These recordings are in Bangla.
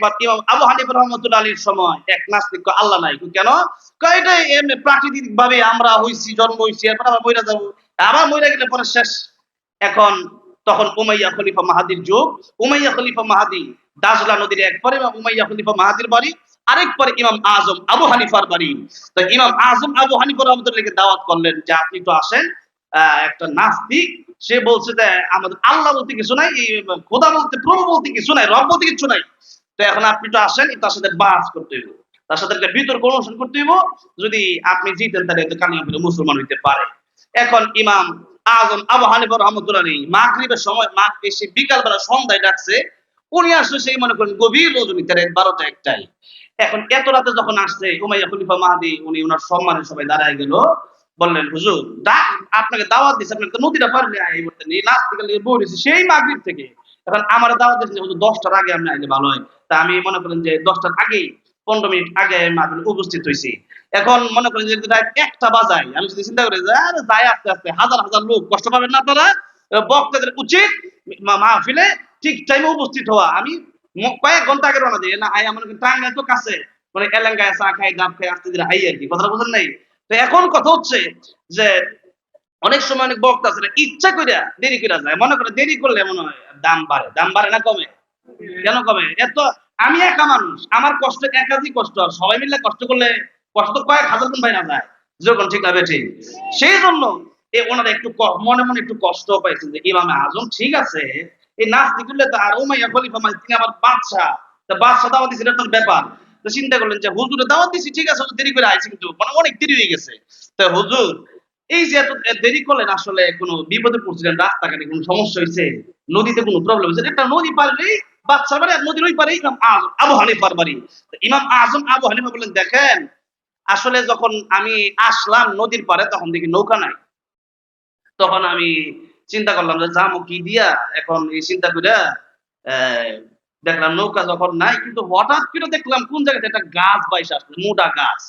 একবার ইমাম আবু হানিফ রহমতুল্লাহ আলীর সময় এক নাস্তিক আল্লাহ নাই। কেন? এটা এমনি প্রাকৃতিক ভাবে আমরা হইছি, জন্ম হইছি, এরপর আবার মইরা যাব। আবার মইরা গেলে পরে শেষ। এখন তখন উমাইয়া খলিফা মাহাদির যুগ। উমাইয়া খলিফা মাহাদি দাজলা নদীর এক পরে উমাইয়া খলিফা মাহাদির বাড়ি আরেক পরে ইমাম আজম আবু হানিফার বাড়ি। তো ইমাম আজম আবু হানিফা রহমতুল্লাহকে দাওয়াত করলেন। যে আপনি তো আসেন একটা নাস্তিক। সে বলছে যে, আমাদের আল্লাহ বলতে কিছু নাই খোদা বলতে, প্রভু বলতে কিছু নাই, রব বলতে কিছু নাই। তো এখন আপনি তো আসেন তার সাথে বাস করতে হইব। তার সাথে একটা বিতর্ক অনুষ্ঠান করতে হইব, যদি আপনি জিতেন তাহলে হয়তো কালিমা পড়ে মুসলমান হইতে পারে। এখন ইমাম আজম আবু হানিফা রহমতুল্লাহ নেই মাগরিবের সময় মাগ এসে বিকালবেলা সন্ধ্যায় ডাকছে। উনি আসলে সেই মনে করেন গভীর রজনী তার বারোটা একটাই এখন এত রাতে যখন আসছে, উমাইয়া খলিফা মাহাদি, উনি ওনার সম্মানে সবাই দাঁড়ায় গেল। বললেন, হুজুর দা- আপনাকে দাওয়াত দিচ্ছে আপনাকে নদীটা পারলে এই মুহূর্তে নিয়ে নাস্তিকাল নিয়ে বই দিয়েছি সেই মাগরিব থেকে এখন আমার দাওয়াত দিয়েছে হুজুর দশটার আগে আপনি আইলে ভালো হয়। তা আমি মনে করেন যে দশটার আগেই, পনেরো মিনিট আগে মাহফিলে উপস্থিত হয়েছি এখন মনে করেন যে একটা বাজাই আমি যদি চিন্তা করি যে, আরে যাই আস্তে আস্তে, হাজার হাজার লোক, কষ্ট পাবেন না আপনারা? বক্তাদের উচিত মাহফিলে ঠিক টাইমে উপস্থিত হওয়া। আমি কয়েক ঘণ্টা আগে রওনা দিই। না আই আমার টাইম এত কাছে। মানে এলেঙ্গায় চা খাই ডাব খাই আসতে দিলে হাই আর কি, কথাটা বুঝেন নাই? তো এখন কথা হচ্ছে যে অনেক সময় অনেক বক্তা আছে ইচ্ছা করে দেরি করে যায়। মনে করে দেরি করলে মনে হয় দাম বাড়ে। দাম বাড়ে না কমে? কেন কমে? এত আমি একা মানুষ। আমার কষ্ট একাধিক কষ্ট। সবাই মিলে কষ্ট করলে কষ্ট কয়েক হাজার গুণ বাইরে যায়। যখন ঠিক না ঠিক সেই জন্য এ ওনারা একটু মনে মনে একটু কষ্ট পাইছেন যে, ইমামে আজম ঠিক আছে। এই নাস্তিক করলে তো আর ওমাইয়া খলিফা মানে তিনি আমার বাদশা তা বাদশা দাওয়াত দিচ্ছে এটা তোর ব্যাপার। তো চিন্তা করলেন যে, হুজুরে দাওয়াত দিছি, ঠিক আছে দেরি করে আইছি কিন্তু মানে অনেক দেরি হয়ে গেছে। তো হুজুর এই যে এত দেরি করলেন আসলে কোনো বিপদে পড়ছিলেন, রাস্তাঘাটে কোনো সমস্যা হয়েছে, নদীতে কোনো প্রবলেম হয়েছে, একটা নদী পারলেই বাচ্চা বাড়ি নদীর ওই পারে ইমাম আজম, আবু হানিফার বাড়ি। ইমাম আজম, আবু হানিফা বললেন, দেখেন, আসলে যখন আমি আসলাম নদীর পারে, তখন দেখি নৌকা নাই। তখন আমি চিন্তা করলাম যে যাব কি দিয়া? এখন এই চিন্তা করে দেখলাম নৌকা যখন নাই, কিন্তু হঠাৎ করে দেখলাম কোন জায়গাতে একটা গাছ বাইসে আসলো, মোটা গাছ।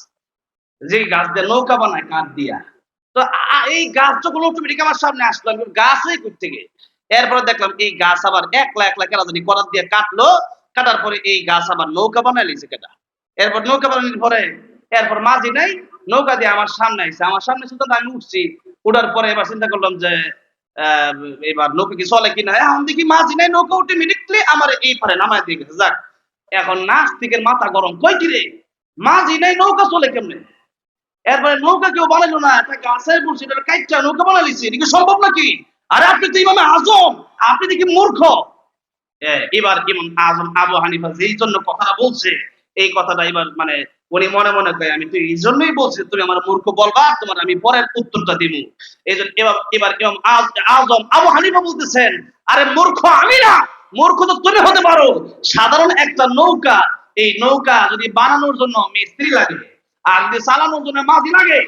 যে গাছ দিয়ে নৌকা বানায়, কাঠ দিয়া। তো এই গাছ যখন অটোমেটিক আমার সামনে আসলো, আমি গাছই করতে গিয়ে। এরপরে দেখলাম, এই গাছ আবার একলা একলা কেনা জানি করার দিয়ে কাটলো। কাটার পরে এই গাছ আবার নৌকা বানায় লিছে কেটা। এরপর নৌকা বানানোর পরে, এরপর মাঝি নাই, নৌকা দিয়ে আমার সামনে আইছে। আমার সামনে শুধু আমি উঠছি। উঠার পরে এবার চিন্তা করলাম যে এবার নৌকা কি চলে কিনা? এখন দেখি মাঝি নাই, নৌকা অটোমেটিকলি আমার এই পারে নামায় দিয়ে গেছে। যাক, এখন নাস্তিকের মাথা গরম। কই কি রে মাঝি নাই, নৌকা চলে কেমনে? এরপরে নৌকা কেউ বানাইলো না একটা গাছের বসে এটা কাইটা নৌকা বানাইছে এটা সম্ভব নাকি? আরে আপনি তো ইমামে আজম, আপনি দেখি মূর্খ। এবার ইমাম আজম আবু হানিফা যেই জন্য কথাটা বলছে, এই কথাটা এবার মানে উনি মনে মনে কয়, আমি তো এই জন্যই বলছি, তুমি আমার মূর্খ বলবা, তোমার আমি পরের উত্তরটা দিব এই জন্য এবার এবার ইমাম আজম আবু হানিফা বলতেছেন, আরে মূর্খ আমি না, মূর্খ তো তুমি হতে পারো। সাধারণ একটা নৌকা, এই নৌকা যদি বানানোর জন্য মিস্ত্রি লাগে আর যদি চালানোর জন্য মাঝি লাগে,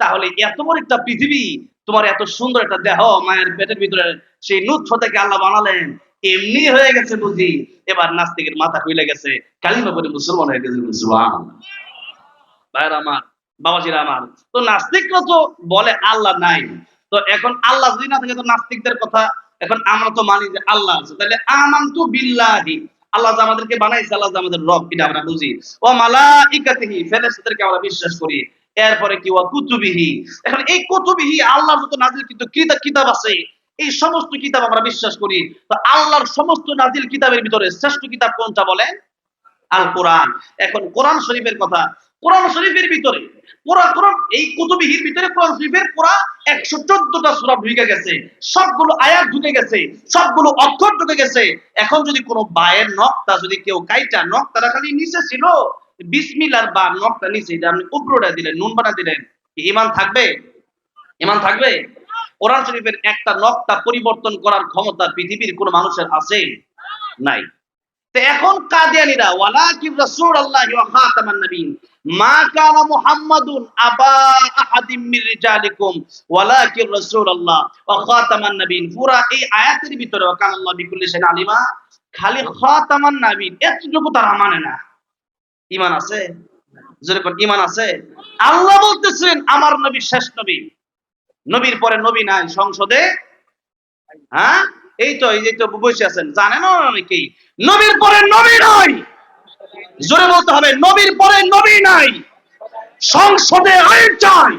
তাহলে এত বড় একটা পৃথিবী? তোমার এত সুন্দর একটা দেহ মায়ের পেটের ভিতরে সেই নুৎফ থেকে আল্লাহ বানালেন। এমনি হয়ে গেছে বুঝি। এবার নাস্তিকের মাথা খুলে গেছে। কালিমা পরে মুসলমান হয়ে গেছে মুসলমান ভাইয়ের আমার, বাবাজিরা আমার, তো নাস্তিকরা তো বলে আল্লাহ নাই। তো এখন আল্লাহ যদি না থাকে, তো নাস্তিকদের কথা এখন আমরা তো মানি যে আল্লাহ আছে। তাহলে আমান্তু বিল্লাহি। আল্লাহ আমাদেরকে বানাইছে, আল্লাহ আমাদের রব, এটা আমরা বুঝি। ও মালাইকাতিহি, ফেরেশতাদেরকে আমরা বিশ্বাস করি। এরপরে কি, ওয়া কুতুবিহি। এখন এই কুতুবিহি আল্লাহর যত নাজিল কিন্তু কিতাব কিতাব আছে, এই সমস্ত কিতাব আমরা বিশ্বাস করি। তো আল্লাহর সমস্ত নাজিল কিতাবের ভিতরে শ্রেষ্ঠ কিতাব কোনটা বলেন? আল কোরআন এখন কোরআন শরীফের কথা কোরআন শরীফের ভিতরে। পুরা কোরআন, এই কুতুবিহির ভিতরে কোরআন শরীফের পুরা একশো চোদ্দটা সুরা ঢুকে গেছে। সবগুলো আয়াত ঢুকে গেছে, সবগুলো অক্ষর ঢুকে গেছে। এখন যদি কোনো বায়ের নকটা যদি কেউ কাইটা নকটারা খালি নিচে ছিল বিসমিলার বা নকটা নিচে আপনি উপরোটা দিলেন, নুন বানা দিলেন ইমান থাকবে? ইমান থাকবে? কোরআন শরীফের একটা নকটা পরিবর্তন করার ক্ষমতা পৃথিবীর কোন মানুষের আছে? নাই। এখন কাদিয়ানীরা, ওয়ালাকিন রাসূলুল্লাহি ওয়া খাতামান নবীন মা কানা মুহাম্মাদুন আবা আহাদিম মির রিজালিকুম ওয়া খাতামান নবীন পুরা এই আয়াতের ভিতরে কানা বিকুল্লি আলিমা খালি খাতামান এতটুকু তারা মানে না। ঈমান আছে? যেরকম ঈমান আছে? আল্লাহ বলতেছেন, আমার নবী শেষ নবী নবীর পরে নবী নাই সংসদে হ্যাঁ? এই তো এই তো বসে আছেন, জানেন অনেকেই, নবীর পরে নবী নাই। জোরে বলতে হবে, নবীর পরে নবী নাই। সংসদে আইন চাই।